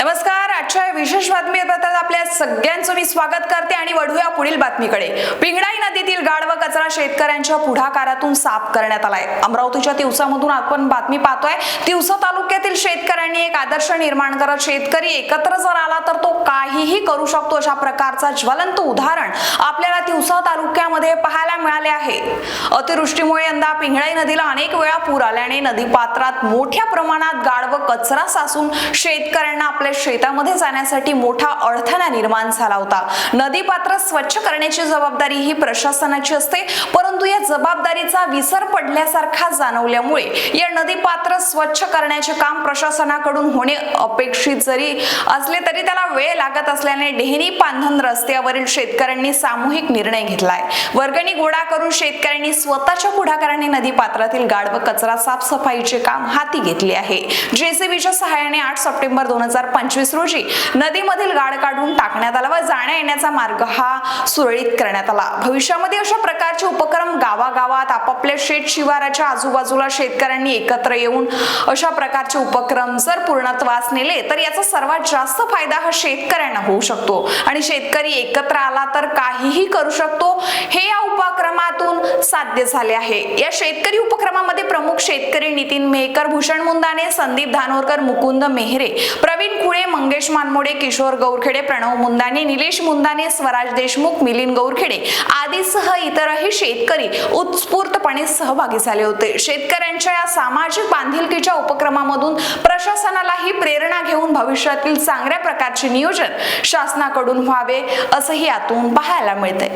नमस्कार आजच्या विशेष बातमीपत्रात आपल्या सगळ्यांचं मी स्वागत करते आणि वळूया पुढील बातमीकडे. पिंगडाई नदीतील गाळ कचरा शेतकऱ्यांच्या पुढाकारातून साफ करण्यात आलाय. अमरावतीच्या तिवसामधून आपण बातमी पाहतोय तिवसा तालुक्यातील शेतकऱ्यांनी एक आदर्श निर्माण करत शेतकरी एकत्र जर आला तर तो काहीही करू शकतो अशा प्रकारचा ज्वलंत उदाहरण आपल्याला तिवसा तालुक्यामध्ये पाहायला मिळाले आहे. अतिवृष्टीमुळे यंदा पिंगळाई नदीला अनेक वेळा पूर आल्याने नदीपात्रात मोठ्या प्रमाणात गाड व कचरा साचून शेतकऱ्यांना आपल्या शेतामध्ये जाण्यासाठी मोठा अडथळा निर्माण झाला होता. नदी पात्र स्वच्छ करण्याची जबाबदारी ही प्रशासनाची असते परंतु या जबाबदारीचा विसर पडल्यासारखा जाणवल्यामुळे या नदी पात्र स्वच्छ करण्याचे काम प्रशासनाकडून होणे अपेक्षित जरी असले तरी त्याला वेळ लागत असल्याने डेहनी पांधन रस्त्यावरील शेतकऱ्यांनी सामूहिक निर्णय घेतलाय. वर्गणी गोळा करून शेतकऱ्यांनी स्वतःच्या पुढाकाराने नदी पात्रातील गाड व कचरा साफसफाईचे काम हाती घेतले आहे. जेसीबीच्या सहाय्याने आठ सप्टेंबर दोन हजार पंचवीस रोजी नदीमधील गाड काढून टाकण्यात आला व जाण्या येण्याचा मार्ग हा सुरळीत करण्यात आला. भविष्यामध्ये अशा प्रकारचे उपक्रम गावागावात आपापल्या शेत शिवाराच्या आजूबाजूला शेतकऱ्यांनी एकत्र येऊन अशा प्रकारचे उपक्रम जर पूर्णत्वास नेले तर याचा सर्वात जास्त फायदा हा शेतकऱ्यांना होऊ शकतो. आणि शेतकरी एकत्र आला तर काहीही करू शकतो. हे या उपक्रमातून साध्य झाले आहे. या शेतकरी उपक्रमामध्ये प्रमुख शेतकरी नितीन मेहकर भूषण मुंदाने संदीप धानोरकर मुकुंद मेहरे प्रवीण खुळे मंगेश मानमोडे किशोर गौरखेडे प्रणव मुंदाने निलेश मुंदाने स्वराज देशमुख मिलिंद गौरखेडे आदीसह इतरही शेतकरी उत्स्फूर्तपणे सहभागी झाले होते. शेतकऱ्यांच्या या सामाजिक बांधिलकीच्या उपक्रमामधून प्रशासनालाही प्रेरणा घेऊन भविष्यातील चांगल्या प्रकारचे नियोजन शासनाकडून व्हावे असंही यातून पाहायला मिळते